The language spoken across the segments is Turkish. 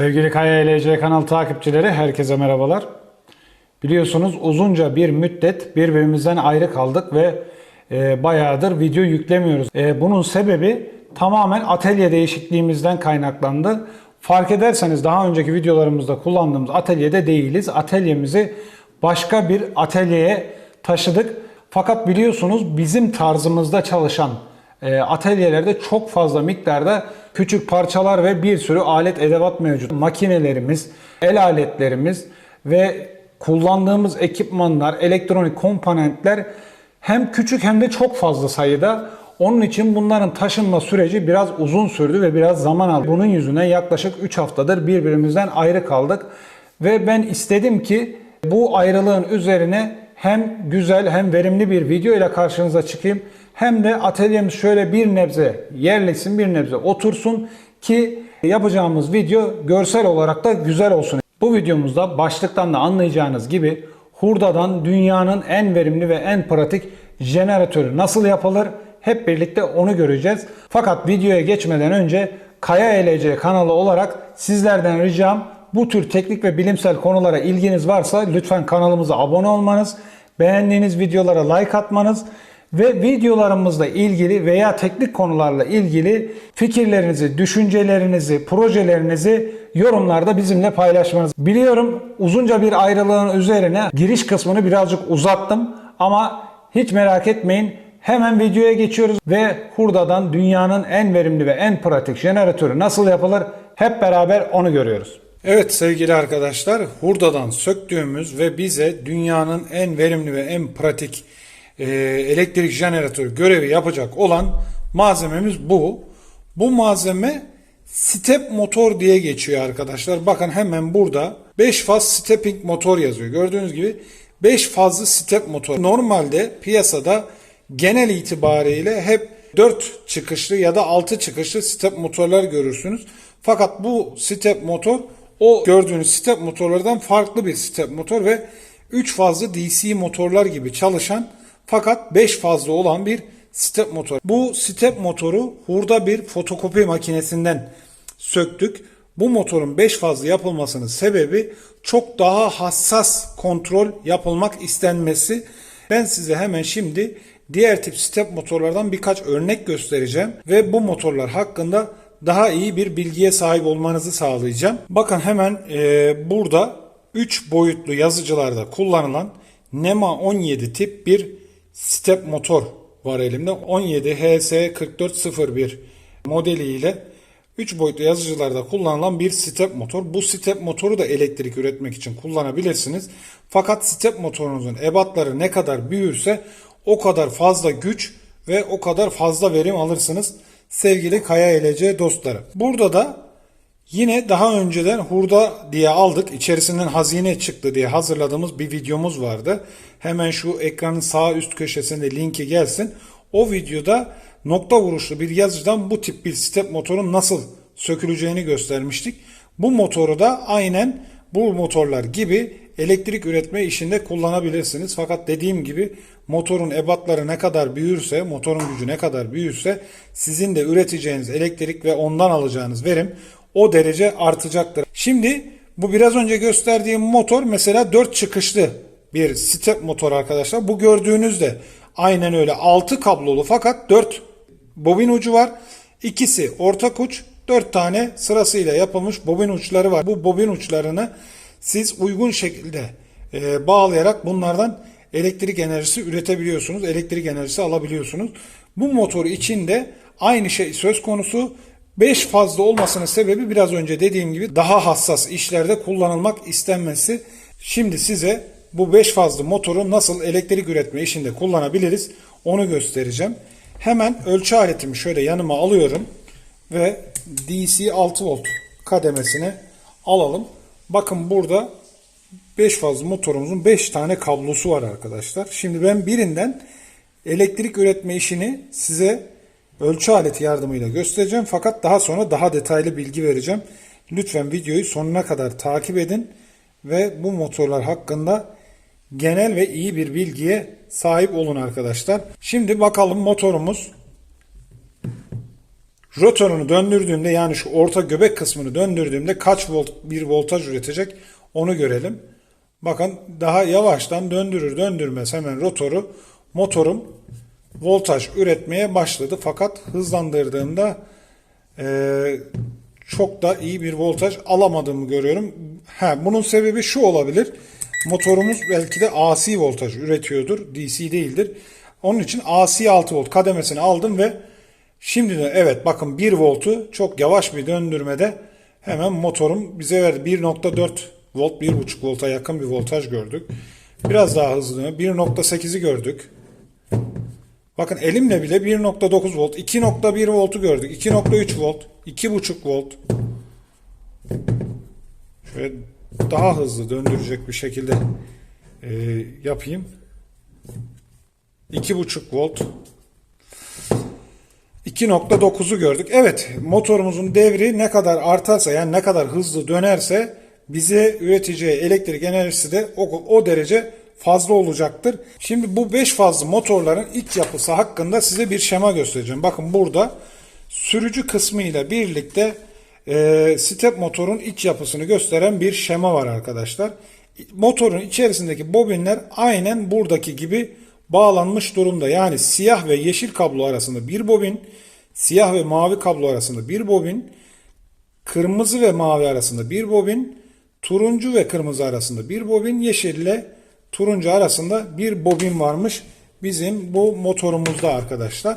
Sevgili Kaya LC kanal takipçileri herkese merhabalar. Biliyorsunuz uzunca bir müddet birbirimizden ayrı kaldık ve e, bayağıdır video yüklemiyoruz. E, bunun sebebi tamamen atölye değişikliğimizden kaynaklandı. Fark ederseniz daha önceki videolarımızda kullandığımız atölyede değiliz. Atölyemizi başka bir atölyeye taşıdık. Fakat biliyorsunuz bizim tarzımızda çalışan atölyelerde çok fazla miktarda küçük parçalar ve bir sürü alet edevat mevcut. Makinelerimiz, el aletlerimiz ve kullandığımız ekipmanlar, elektronik komponentler hem küçük hem de çok fazla sayıda. Onun için bunların taşınma süreci biraz uzun sürdü ve biraz zaman aldı. Bunun yüzünden yaklaşık 3 haftadır birbirimizden ayrı kaldık. Ve ben istedim ki bu ayrılığın üzerine hem güzel hem verimli bir video ile karşınıza çıkayım. Hem de atölyemiz şöyle bir nebze yerleşsin, bir nebze otursun ki yapacağımız video görsel olarak da güzel olsun. Bu videomuzda başlıktan da anlayacağınız gibi hurdadan dünyanın en verimli ve en pratik jeneratörü nasıl yapılır hep birlikte onu göreceğiz. Fakat videoya geçmeden önce Kaya ELC kanalı olarak sizlerden ricam bu tür teknik ve bilimsel konulara ilginiz varsa lütfen kanalımıza abone olmanız, beğendiğiniz videolara like atmanız ve videolarımızla ilgili veya teknik konularla ilgili fikirlerinizi, düşüncelerinizi, projelerinizi yorumlarda bizimle paylaşmanız. Biliyorum uzunca bir ayrılığın üzerine giriş kısmını birazcık uzattım ama hiç merak etmeyin. Hemen videoya geçiyoruz ve hurdadan dünyanın en verimli ve en pratik jeneratörü nasıl yapılır hep beraber onu görüyoruz. Evet sevgili arkadaşlar hurdadan söktüğümüz ve bize dünyanın en verimli ve en pratik e, elektrik jeneratörü görevi yapacak olan malzememiz bu. Bu malzeme step motor diye geçiyor arkadaşlar. Bakın hemen burada 5 faz stepping motor yazıyor. Gördüğünüz gibi 5 fazlı step motor. Normalde piyasada genel itibariyle hep 4 çıkışlı ya da 6 çıkışlı step motorlar görürsünüz. Fakat bu step motor o gördüğünüz step motorlardan farklı bir step motor ve 3 fazlı DC motorlar gibi çalışan fakat 5 fazlı olan bir step motor. Bu step motoru hurda bir fotokopi makinesinden söktük. Bu motorun 5 fazlı yapılmasının sebebi çok daha hassas kontrol yapılmak istenmesi. Ben size hemen şimdi diğer tip step motorlardan birkaç örnek göstereceğim ve bu motorlar hakkında daha iyi bir bilgiye sahip olmanızı sağlayacağım. Bakın hemen e, burada 3 boyutlu yazıcılarda kullanılan NEMA 17 tip bir step motor var elimde. 17 HS4401 modeliyle 3 boyutlu yazıcılarda kullanılan bir step motor. Bu step motoru da elektrik üretmek için kullanabilirsiniz. Fakat step motorunuzun ebatları ne kadar büyürse o kadar fazla güç ve o kadar fazla verim alırsınız sevgili Kaya LC dostları. Burada da yine daha önceden hurda diye aldık. İçerisinden hazine çıktı diye hazırladığımız bir videomuz vardı. Hemen şu ekranın sağ üst köşesinde linki gelsin. O videoda nokta vuruşlu bir yazıcıdan bu tip bir step motorun nasıl söküleceğini göstermiştik. Bu motoru da aynen bu motorlar gibi elektrik üretme işinde kullanabilirsiniz. Fakat dediğim gibi motorun ebatları ne kadar büyürse, motorun gücü ne kadar büyürse sizin de üreteceğiniz elektrik ve ondan alacağınız verim o derece artacaktır. Şimdi bu biraz önce gösterdiğim motor mesela 4 çıkışlı bir step motor arkadaşlar. Bu gördüğünüzde aynen öyle 6 kablolu fakat 4 bobin ucu var. İkisi ortak uç, 4 tane sırasıyla yapılmış bobin uçları var. Bu bobin uçlarını siz uygun şekilde e, bağlayarak bunlardan elektrik enerjisi üretebiliyorsunuz. Elektrik enerjisi alabiliyorsunuz. Bu motor için de aynı şey söz konusu. 5 fazla olmasının sebebi biraz önce dediğim gibi daha hassas işlerde kullanılmak istenmesi. Şimdi size bu 5 fazlı motoru nasıl elektrik üretme işinde kullanabiliriz onu göstereceğim. Hemen ölçü aletimi şöyle yanıma alıyorum ve DC 6 volt kademesine alalım. Bakın burada 5 fazlı motorumuzun 5 tane kablosu var arkadaşlar. Şimdi ben birinden elektrik üretme işini size ölçü aleti yardımıyla göstereceğim. Fakat daha sonra daha detaylı bilgi vereceğim. Lütfen videoyu sonuna kadar takip edin ve bu motorlar hakkında genel ve iyi bir bilgiye sahip olun arkadaşlar. Şimdi bakalım motorumuz rotorunu döndürdüğümde yani şu orta göbek kısmını döndürdüğümde kaç volt bir voltaj üretecek onu görelim. Bakın daha yavaştan döndürür döndürmez hemen rotoru motorum voltaj üretmeye başladı. Fakat hızlandırdığımda eee, çok da iyi bir voltaj alamadığımı görüyorum. Ha, bunun sebebi şu olabilir. Motorumuz belki de AC voltaj üretiyordur. DC değildir. Onun için AC 6 volt kademesini aldım ve şimdi de evet bakın 1 voltu çok yavaş bir döndürmede hemen motorum bize verdi. 1.4 volt 1.5 volta yakın bir voltaj gördük. Biraz daha hızlı 1.8'i gördük. Bakın elimle bile 1.9 volt, 2.1 voltu gördük. 2.3 volt, 2.5 volt. Şöyle daha hızlı döndürecek bir şekilde e, yapayım. 2.5 volt. 2.9'u gördük. Evet motorumuzun devri ne kadar artarsa yani ne kadar hızlı dönerse bize üreteceği elektrik enerjisi de o, o derece fazla olacaktır. Şimdi bu 5 fazlı motorların iç yapısı hakkında size bir şema göstereceğim. Bakın burada sürücü kısmı ile birlikte e, step motorun iç yapısını gösteren bir şema var arkadaşlar. Motorun içerisindeki bobinler aynen buradaki gibi bağlanmış durumda. Yani siyah ve yeşil kablo arasında bir bobin, siyah ve mavi kablo arasında bir bobin, kırmızı ve mavi arasında bir bobin, turuncu ve kırmızı arasında bir bobin, yeşille turuncu arasında bir bobin varmış bizim bu motorumuzda arkadaşlar.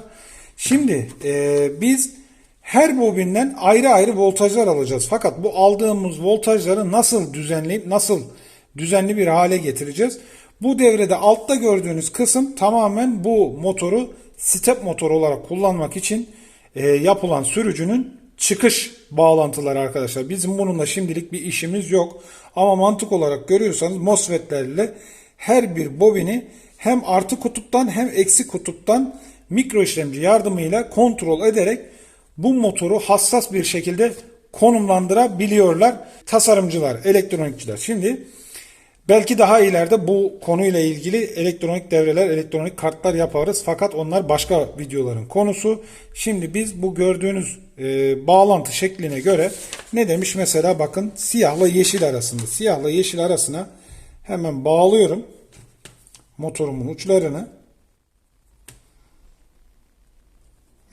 Şimdi e, biz her bobinden ayrı ayrı voltajlar alacağız. Fakat bu aldığımız voltajları nasıl düzenleyip nasıl düzenli bir hale getireceğiz? Bu devrede altta gördüğünüz kısım tamamen bu motoru step motor olarak kullanmak için e, yapılan sürücünün çıkış bağlantıları arkadaşlar. Bizim bununla şimdilik bir işimiz yok. Ama mantık olarak görüyorsanız MOSFET'lerle her bir bobini hem artı kutuptan hem eksi kutuptan mikro işlemci yardımıyla kontrol ederek bu motoru hassas bir şekilde konumlandırabiliyorlar tasarımcılar, elektronikçiler. Şimdi belki daha ileride bu konuyla ilgili elektronik devreler, elektronik kartlar yaparız. Fakat onlar başka videoların konusu. Şimdi biz bu gördüğünüz e, bağlantı şekline göre ne demiş? Mesela bakın siyahla yeşil arasında. Siyahla yeşil arasına hemen bağlıyorum motorumun uçlarını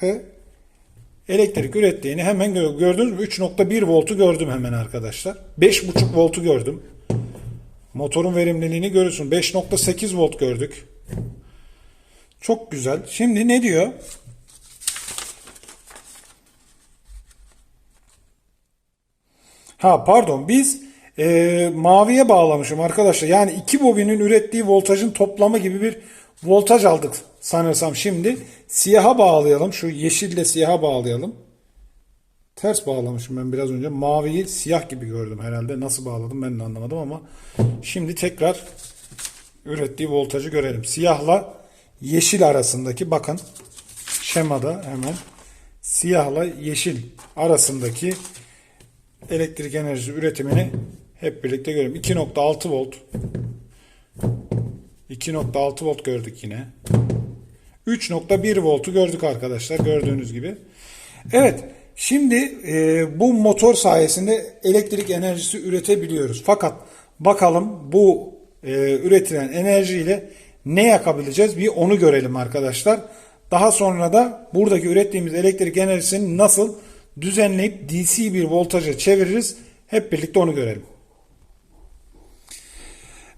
ve elektrik ürettiğini hemen gö- gördünüz mü? 3.1 voltu gördüm hemen arkadaşlar. 5.5 voltu gördüm. Motorun verimliliğini görüyorsun. 5.8 volt gördük. Çok güzel. Şimdi ne diyor? Ha pardon biz e, maviye bağlamışım arkadaşlar. Yani iki bobinin ürettiği voltajın toplamı gibi bir voltaj aldık sanırsam şimdi. Siyaha bağlayalım. Şu yeşille siyaha bağlayalım. Ters bağlamışım ben biraz önce. Maviyi siyah gibi gördüm herhalde. Nasıl bağladım ben de anlamadım ama şimdi tekrar ürettiği voltajı görelim. Siyahla yeşil arasındaki bakın şemada hemen siyahla yeşil arasındaki elektrik enerjisi üretimini hep birlikte görelim. 2.6 volt 2.6 volt gördük yine. 3.1 voltu gördük arkadaşlar gördüğünüz gibi. Evet şimdi e, bu motor sayesinde elektrik enerjisi üretebiliyoruz. Fakat bakalım bu e, üretilen enerjiyle ne yakabileceğiz bir onu görelim arkadaşlar. Daha sonra da buradaki ürettiğimiz elektrik enerjisini nasıl düzenleyip DC bir voltaja çeviririz. Hep birlikte onu görelim.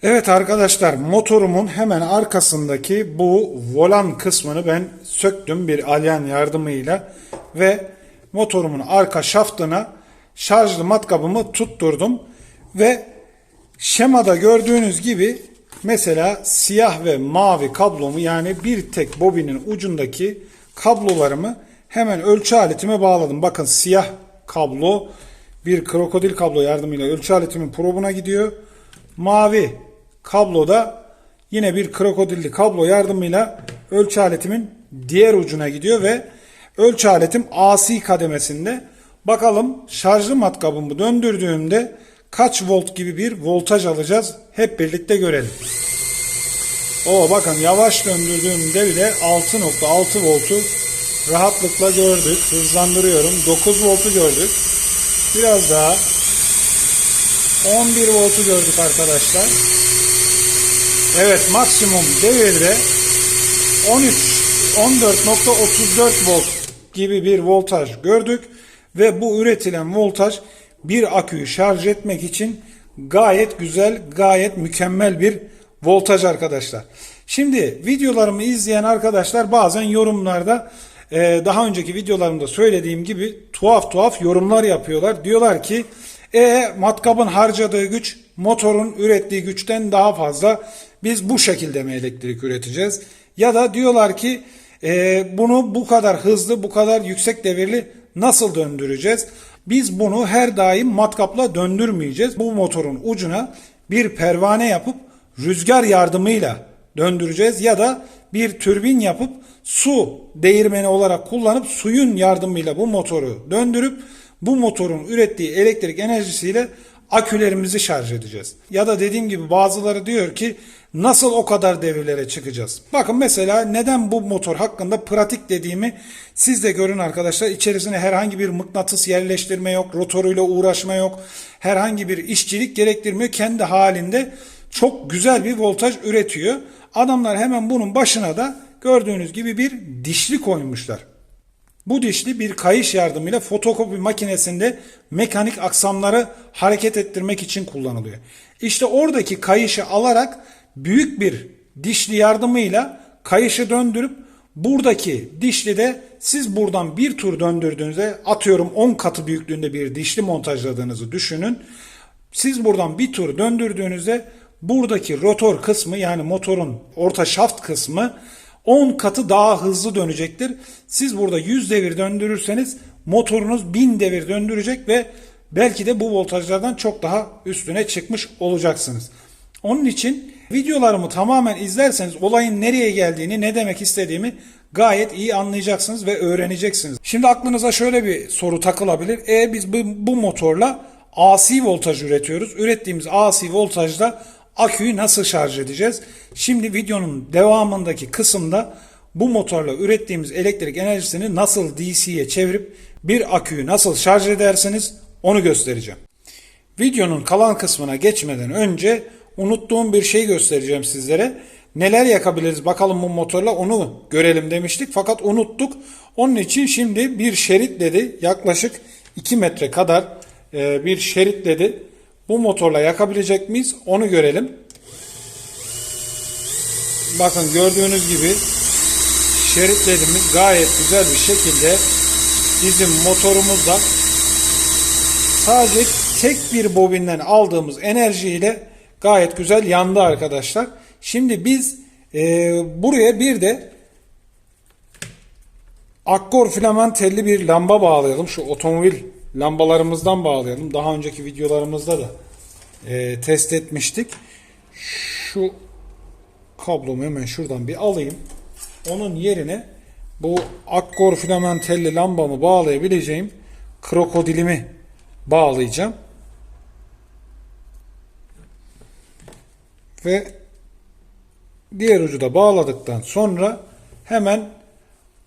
Evet arkadaşlar motorumun hemen arkasındaki bu volan kısmını ben söktüm bir alyan yardımıyla ve motorumun arka şaftına şarjlı matkabımı tutturdum ve şemada gördüğünüz gibi mesela siyah ve mavi kablomu yani bir tek bobinin ucundaki kablolarımı hemen ölçü aletime bağladım. Bakın siyah kablo bir krokodil kablo yardımıyla ölçü aletimin probuna gidiyor. Mavi kabloda yine bir krokodilli kablo yardımıyla ölçü aletimin diğer ucuna gidiyor ve ölçü aletim AC kademesinde. Bakalım şarjlı matkabımı döndürdüğümde kaç volt gibi bir voltaj alacağız hep birlikte görelim. O bakın yavaş döndürdüğümde bile 6.6 voltu rahatlıkla gördük. Hızlandırıyorum. 9 voltu gördük. Biraz daha 11 voltu gördük arkadaşlar. Evet maksimum devirde 13 14.34 volt gibi bir voltaj gördük ve bu üretilen voltaj bir aküyü şarj etmek için gayet güzel, gayet mükemmel bir voltaj arkadaşlar. Şimdi videolarımı izleyen arkadaşlar bazen yorumlarda e, daha önceki videolarımda söylediğim gibi tuhaf tuhaf yorumlar yapıyorlar. Diyorlar ki e matkabın harcadığı güç motorun ürettiği güçten daha fazla. Biz bu şekilde mi elektrik üreteceğiz? Ya da diyorlar ki e, bunu bu kadar hızlı, bu kadar yüksek devirli nasıl döndüreceğiz? Biz bunu her daim matkapla döndürmeyeceğiz. Bu motorun ucuna bir pervane yapıp rüzgar yardımıyla döndüreceğiz ya da bir türbin yapıp su değirmeni olarak kullanıp suyun yardımıyla bu motoru döndürüp bu motorun ürettiği elektrik enerjisiyle akülerimizi şarj edeceğiz. Ya da dediğim gibi bazıları diyor ki nasıl o kadar devirlere çıkacağız? Bakın mesela neden bu motor hakkında pratik dediğimi siz de görün arkadaşlar. İçerisine herhangi bir mıknatıs yerleştirme yok, rotoruyla uğraşma yok. Herhangi bir işçilik gerektirmiyor. Kendi halinde çok güzel bir voltaj üretiyor. Adamlar hemen bunun başına da gördüğünüz gibi bir dişli koymuşlar. Bu dişli bir kayış yardımıyla fotokopi makinesinde mekanik aksamları hareket ettirmek için kullanılıyor. İşte oradaki kayışı alarak büyük bir dişli yardımıyla kayışı döndürüp buradaki dişli de siz buradan bir tur döndürdüğünüzde atıyorum 10 katı büyüklüğünde bir dişli montajladığınızı düşünün. Siz buradan bir tur döndürdüğünüzde buradaki rotor kısmı yani motorun orta şaft kısmı 10 katı daha hızlı dönecektir. Siz burada 100 devir döndürürseniz motorunuz 1000 devir döndürecek ve belki de bu voltajlardan çok daha üstüne çıkmış olacaksınız. Onun için videolarımı tamamen izlerseniz olayın nereye geldiğini, ne demek istediğimi gayet iyi anlayacaksınız ve öğreneceksiniz. Şimdi aklınıza şöyle bir soru takılabilir. E biz bu, bu motorla AC voltaj üretiyoruz. Ürettiğimiz AC voltajda aküyü nasıl şarj edeceğiz? Şimdi videonun devamındaki kısımda bu motorla ürettiğimiz elektrik enerjisini nasıl DC'ye çevirip bir aküyü nasıl şarj edersiniz onu göstereceğim. Videonun kalan kısmına geçmeden önce unuttuğum bir şey göstereceğim sizlere. Neler yakabiliriz bakalım bu motorla onu görelim demiştik fakat unuttuk. Onun için şimdi bir şeritledi yaklaşık 2 metre kadar e, bir şeritledi. Bu motorla yakabilecek miyiz onu görelim. Bakın gördüğünüz gibi şeritlerimiz gayet güzel bir şekilde bizim motorumuzda sadece tek bir bobinden aldığımız enerjiyle gayet güzel yandı arkadaşlar. Şimdi biz e, buraya bir de akkor filament telli bir lamba bağlayalım. Şu otomobil lambalarımızdan bağlayalım. Daha önceki videolarımızda da e, test etmiştik. Şu kablomu hemen şuradan bir alayım. Onun yerine bu akkor filamentelli lambamı bağlayabileceğim krokodilimi bağlayacağım. Ve diğer ucu da bağladıktan sonra hemen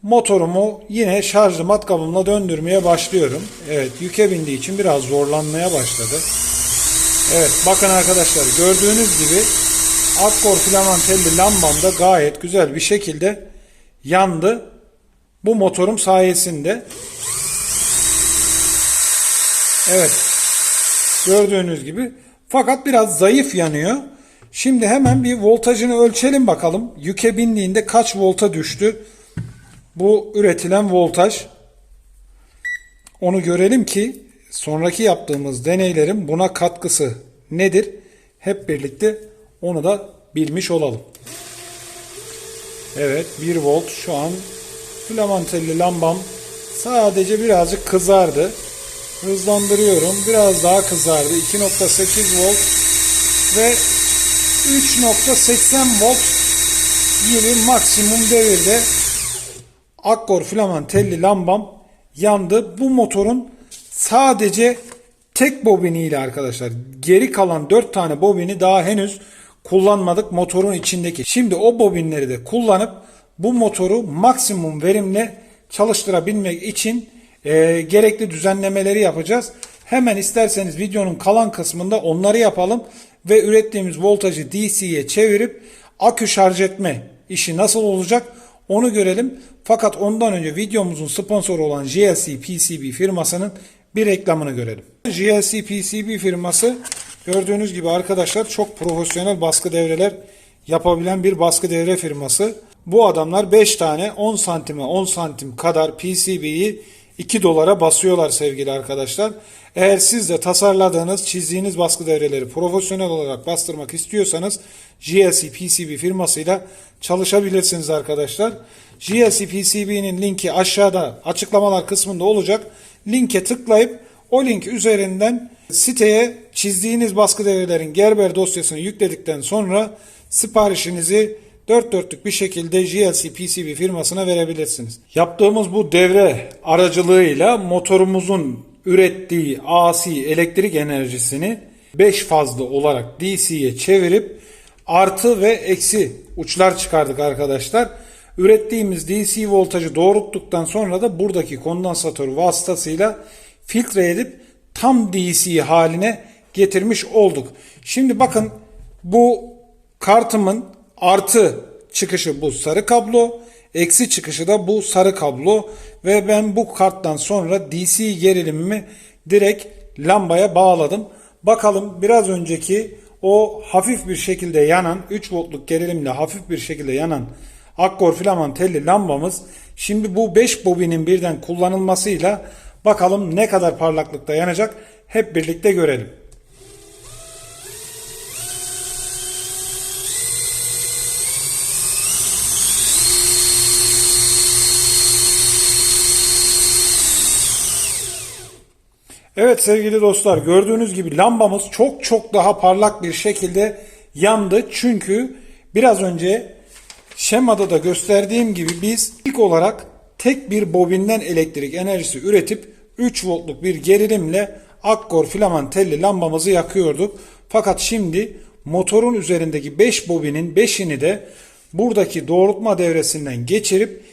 motorumu yine şarjlı matkabımla döndürmeye başlıyorum. Evet yüke bindiği için biraz zorlanmaya başladı. Evet bakın arkadaşlar gördüğünüz gibi Akkor filamentelli lambam da gayet güzel bir şekilde yandı. Bu motorum sayesinde. Evet. Gördüğünüz gibi. Fakat biraz zayıf yanıyor. Şimdi hemen bir voltajını ölçelim bakalım. Yüke bindiğinde kaç volta düştü? Bu üretilen voltaj. Onu görelim ki sonraki yaptığımız deneylerin buna katkısı nedir? Hep birlikte onu da bilmiş olalım. Evet 1 volt şu an filamentelli lambam sadece birazcık kızardı. Hızlandırıyorum. Biraz daha kızardı. 2.8 volt ve 3.80 volt gibi maksimum devirde Akkor filamentelli lambam yandı. Bu motorun sadece tek bobiniyle arkadaşlar. Geri kalan 4 tane bobini daha henüz kullanmadık motorun içindeki. Şimdi o bobinleri de kullanıp bu motoru maksimum verimle çalıştırabilmek için e, gerekli düzenlemeleri yapacağız. Hemen isterseniz videonun kalan kısmında onları yapalım ve ürettiğimiz voltajı DC'ye çevirip akü şarj etme işi nasıl olacak onu görelim. Fakat ondan önce videomuzun sponsoru olan GLC PCB firmasının bir reklamını görelim. GLC PCB firması gördüğünüz gibi arkadaşlar çok profesyonel baskı devreler yapabilen bir baskı devre firması. Bu adamlar 5 tane 10 santime 10 santim kadar PCB'yi 2 dolara basıyorlar sevgili arkadaşlar. Eğer siz de tasarladığınız, çizdiğiniz baskı devreleri profesyonel olarak bastırmak istiyorsanız GLC PCB firmasıyla çalışabilirsiniz arkadaşlar. GLC PCB'nin linki aşağıda açıklamalar kısmında olacak. Linke tıklayıp o link üzerinden siteye çizdiğiniz baskı devrelerin Gerber dosyasını yükledikten sonra siparişinizi dört dörtlük bir şekilde GLC PCB firmasına verebilirsiniz. Yaptığımız bu devre aracılığıyla motorumuzun ürettiği AC elektrik enerjisini 5 fazlı olarak DC'ye çevirip artı ve eksi uçlar çıkardık arkadaşlar. Ürettiğimiz DC voltajı doğrulttuktan sonra da buradaki kondansatör vasıtasıyla filtre edip tam DC haline getirmiş olduk. Şimdi bakın bu kartımın artı çıkışı bu sarı kablo, eksi çıkışı da bu sarı kablo ve ben bu karttan sonra DC gerilimimi direkt lambaya bağladım. Bakalım biraz önceki o hafif bir şekilde yanan 3 voltluk gerilimle hafif bir şekilde yanan Akkor filaman telli lambamız şimdi bu 5 bobinin birden kullanılmasıyla bakalım ne kadar parlaklıkta yanacak hep birlikte görelim. Evet sevgili dostlar gördüğünz gibi lambamız çok çok daha parlak bir şekilde yandı. Çünkü biraz önce şemada da gösterdiğim gibi biz ilk olarak tek bir bobinden elektrik enerjisi üretip 3 voltluk bir gerilimle akkor filaman telli lambamızı yakıyorduk. Fakat şimdi motorun üzerindeki 5 bobinin 5'ini de buradaki doğrultma devresinden geçirip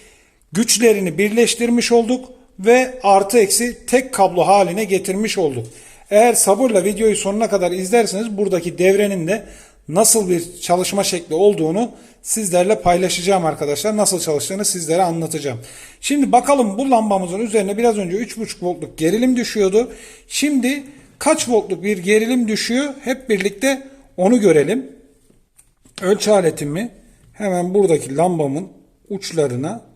güçlerini birleştirmiş olduk ve artı eksi tek kablo haline getirmiş olduk. Eğer sabırla videoyu sonuna kadar izlerseniz buradaki devrenin de nasıl bir çalışma şekli olduğunu sizlerle paylaşacağım arkadaşlar. Nasıl çalıştığını sizlere anlatacağım. Şimdi bakalım bu lambamızın üzerine biraz önce 3.5 voltluk gerilim düşüyordu. Şimdi kaç voltluk bir gerilim düşüyor? Hep birlikte onu görelim. Ölçü aletimi hemen buradaki lambamın uçlarına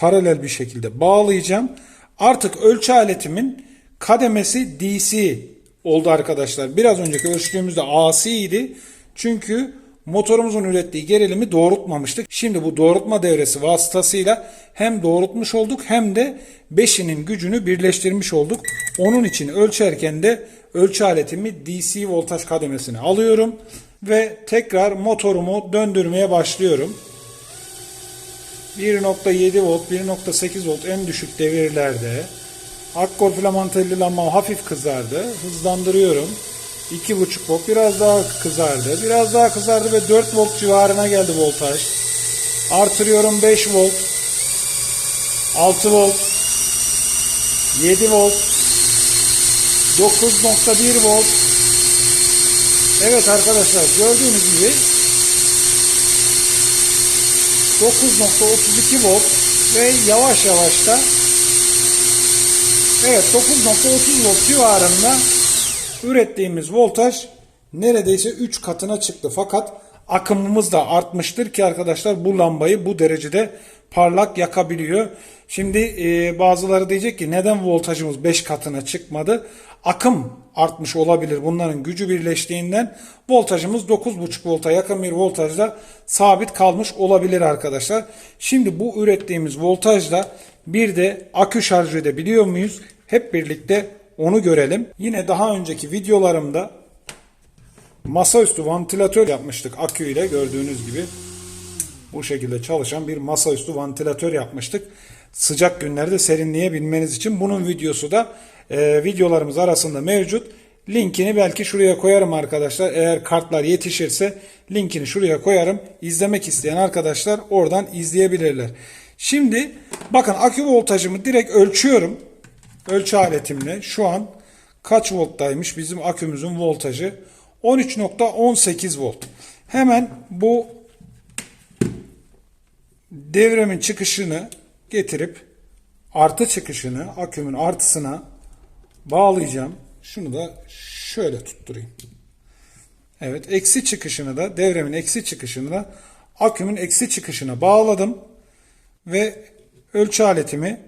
paralel bir şekilde bağlayacağım. Artık ölçü aletimin kademesi DC oldu arkadaşlar. Biraz önceki ölçtüğümüzde AC idi. Çünkü motorumuzun ürettiği gerilimi doğrultmamıştık. Şimdi bu doğrultma devresi vasıtasıyla hem doğrultmuş olduk hem de beşinin gücünü birleştirmiş olduk. Onun için ölçerken de ölçü aletimi DC voltaj kademesine alıyorum ve tekrar motorumu döndürmeye başlıyorum. 1.7 volt, 1.8 volt en düşük devirlerde. Akkor filamantelli lamba hafif kızardı. Hızlandırıyorum. 2.5 volt biraz daha kızardı. Biraz daha kızardı ve 4 volt civarına geldi voltaj. Artırıyorum 5 volt. 6 volt. 7 volt. 9.1 volt. Evet arkadaşlar gördüğünüz gibi 9.32 volt ve yavaş yavaş da evet 9.30 volt civarında ürettiğimiz voltaj neredeyse 3 katına çıktı. Fakat akımımız da artmıştır ki arkadaşlar bu lambayı bu derecede parlak yakabiliyor. Şimdi e, bazıları diyecek ki neden voltajımız 5 katına çıkmadı? Akım artmış olabilir. Bunların gücü birleştiğinden voltajımız 9.5 volta yakın bir voltajda sabit kalmış olabilir arkadaşlar. Şimdi bu ürettiğimiz voltajla bir de akü şarj edebiliyor muyuz? Hep birlikte onu görelim. Yine daha önceki videolarımda masaüstü vantilatör yapmıştık akü ile gördüğünüz gibi. Bu şekilde çalışan bir masaüstü vantilatör yapmıştık. Sıcak günlerde serinleyebilmeniz için bunun videosu da e, videolarımız arasında mevcut. Linkini belki şuraya koyarım arkadaşlar. Eğer kartlar yetişirse linkini şuraya koyarım. İzlemek isteyen arkadaşlar oradan izleyebilirler. Şimdi bakın akü voltajımı direkt ölçüyorum. Ölçü aletimle şu an kaç volttaymış bizim akümüzün voltajı? 13.18 volt. Hemen bu devremin çıkışını getirip artı çıkışını akümün artısına bağlayacağım. Şunu da şöyle tutturayım. Evet eksi çıkışını da devremin eksi çıkışını da akümün eksi çıkışına bağladım. Ve ölçü aletimi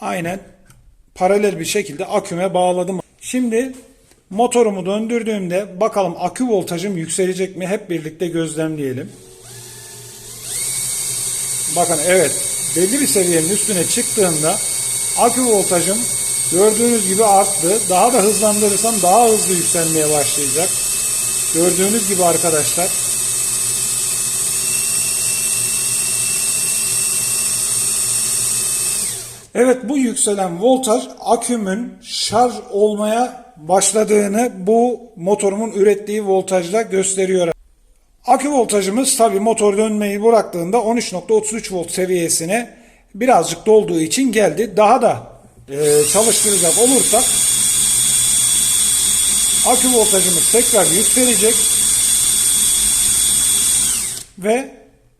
aynen paralel bir şekilde aküme bağladım. Şimdi motorumu döndürdüğümde bakalım akü voltajım yükselecek mi hep birlikte gözlemleyelim. Bakın evet belli bir seviyenin üstüne çıktığında akü voltajım gördüğünüz gibi arttı. Daha da hızlandırırsam daha hızlı yükselmeye başlayacak. Gördüğünüz gibi arkadaşlar. Evet bu yükselen voltaj akümün şarj olmaya başladığını bu motorumun ürettiği voltajla gösteriyor. Akü voltajımız tabi motor dönmeyi bıraktığında 13.33 volt seviyesine birazcık dolduğu için geldi. Daha da e, çalıştıracak olursak akü voltajımız tekrar yükselecek ve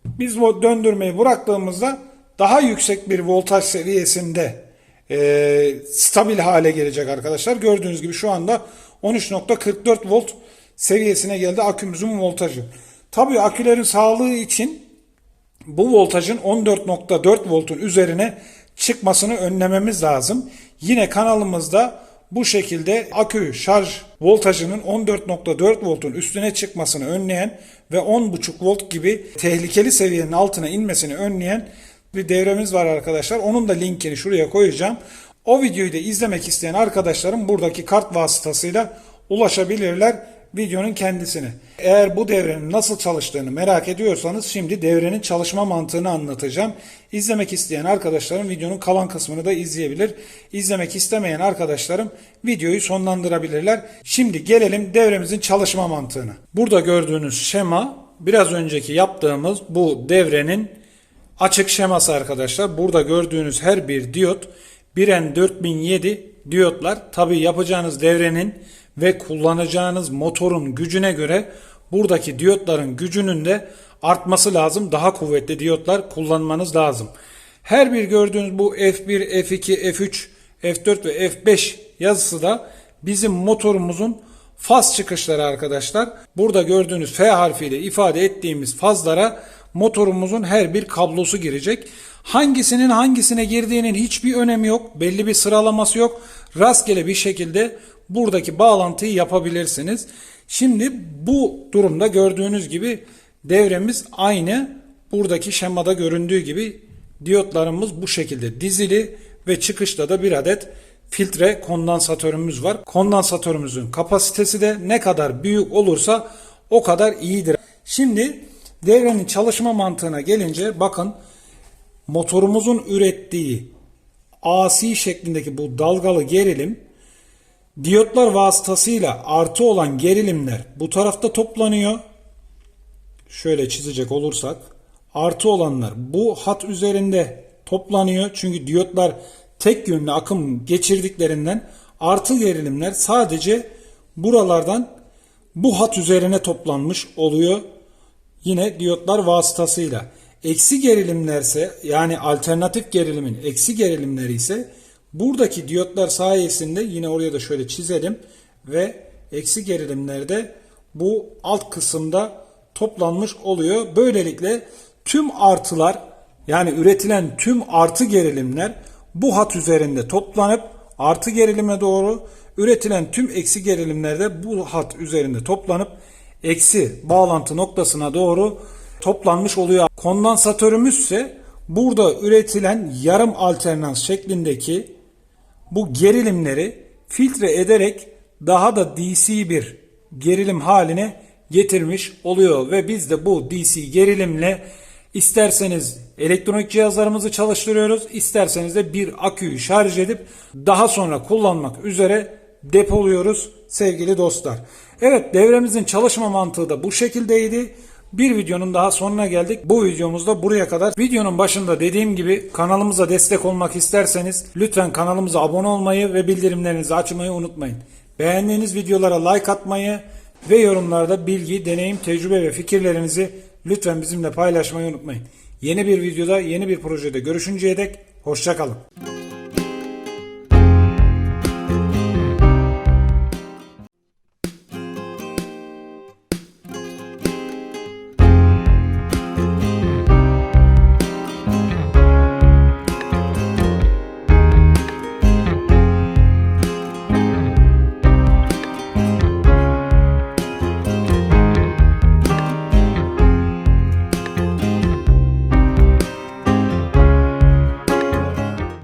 biz bu döndürmeyi bıraktığımızda daha yüksek bir voltaj seviyesinde e, stabil hale gelecek arkadaşlar. Gördüğünüz gibi şu anda 13.44 volt seviyesine geldi akümüzün voltajı. Tabii akülerin sağlığı için bu voltajın 14.4 voltun üzerine çıkmasını önlememiz lazım. Yine kanalımızda bu şekilde akü şarj voltajının 14.4 voltun üstüne çıkmasını önleyen ve 10.5 volt gibi tehlikeli seviyenin altına inmesini önleyen bir devremiz var arkadaşlar. Onun da linkini şuraya koyacağım. O videoyu da izlemek isteyen arkadaşlarım buradaki kart vasıtasıyla ulaşabilirler videonun kendisine. Eğer bu devrenin nasıl çalıştığını merak ediyorsanız şimdi devrenin çalışma mantığını anlatacağım. İzlemek isteyen arkadaşlarım videonun kalan kısmını da izleyebilir. İzlemek istemeyen arkadaşlarım videoyu sonlandırabilirler. Şimdi gelelim devremizin çalışma mantığına. Burada gördüğünüz şema biraz önceki yaptığımız bu devrenin açık şeması arkadaşlar. Burada gördüğünüz her bir diyot 1N4007 diyotlar. Tabi yapacağınız devrenin ve kullanacağınız motorun gücüne göre buradaki diyotların gücünün de artması lazım. Daha kuvvetli diyotlar kullanmanız lazım. Her bir gördüğünüz bu F1, F2, F3, F4 ve F5 yazısı da bizim motorumuzun faz çıkışları arkadaşlar. Burada gördüğünüz F harfiyle ifade ettiğimiz fazlara motorumuzun her bir kablosu girecek. Hangisinin hangisine girdiğinin hiçbir önemi yok. Belli bir sıralaması yok. Rastgele bir şekilde buradaki bağlantıyı yapabilirsiniz. Şimdi bu durumda gördüğünüz gibi devremiz aynı buradaki şemada göründüğü gibi diyotlarımız bu şekilde dizili ve çıkışta da bir adet filtre kondansatörümüz var. Kondansatörümüzün kapasitesi de ne kadar büyük olursa o kadar iyidir. Şimdi devrenin çalışma mantığına gelince bakın motorumuzun ürettiği AC şeklindeki bu dalgalı gerilim Diyotlar vasıtasıyla artı olan gerilimler bu tarafta toplanıyor. Şöyle çizecek olursak artı olanlar bu hat üzerinde toplanıyor. Çünkü diyotlar tek yönlü akım geçirdiklerinden artı gerilimler sadece buralardan bu hat üzerine toplanmış oluyor. Yine diyotlar vasıtasıyla. Eksi gerilimlerse yani alternatif gerilimin eksi gerilimleri ise Buradaki diyotlar sayesinde yine oraya da şöyle çizelim ve eksi gerilimlerde bu alt kısımda toplanmış oluyor. Böylelikle tüm artılar yani üretilen tüm artı gerilimler bu hat üzerinde toplanıp artı gerilime doğru üretilen tüm eksi gerilimler de bu hat üzerinde toplanıp eksi bağlantı noktasına doğru toplanmış oluyor. Kondansatörümüz ise burada üretilen yarım alternans şeklindeki bu gerilimleri filtre ederek daha da DC bir gerilim haline getirmiş oluyor ve biz de bu DC gerilimle isterseniz elektronik cihazlarımızı çalıştırıyoruz, isterseniz de bir aküyü şarj edip daha sonra kullanmak üzere depoluyoruz sevgili dostlar. Evet devremizin çalışma mantığı da bu şekildeydi. Bir videonun daha sonuna geldik. Bu videomuzda buraya kadar. Videonun başında dediğim gibi kanalımıza destek olmak isterseniz lütfen kanalımıza abone olmayı ve bildirimlerinizi açmayı unutmayın. Beğendiğiniz videolara like atmayı ve yorumlarda bilgi, deneyim, tecrübe ve fikirlerinizi lütfen bizimle paylaşmayı unutmayın. Yeni bir videoda, yeni bir projede görüşünceye dek hoşçakalın.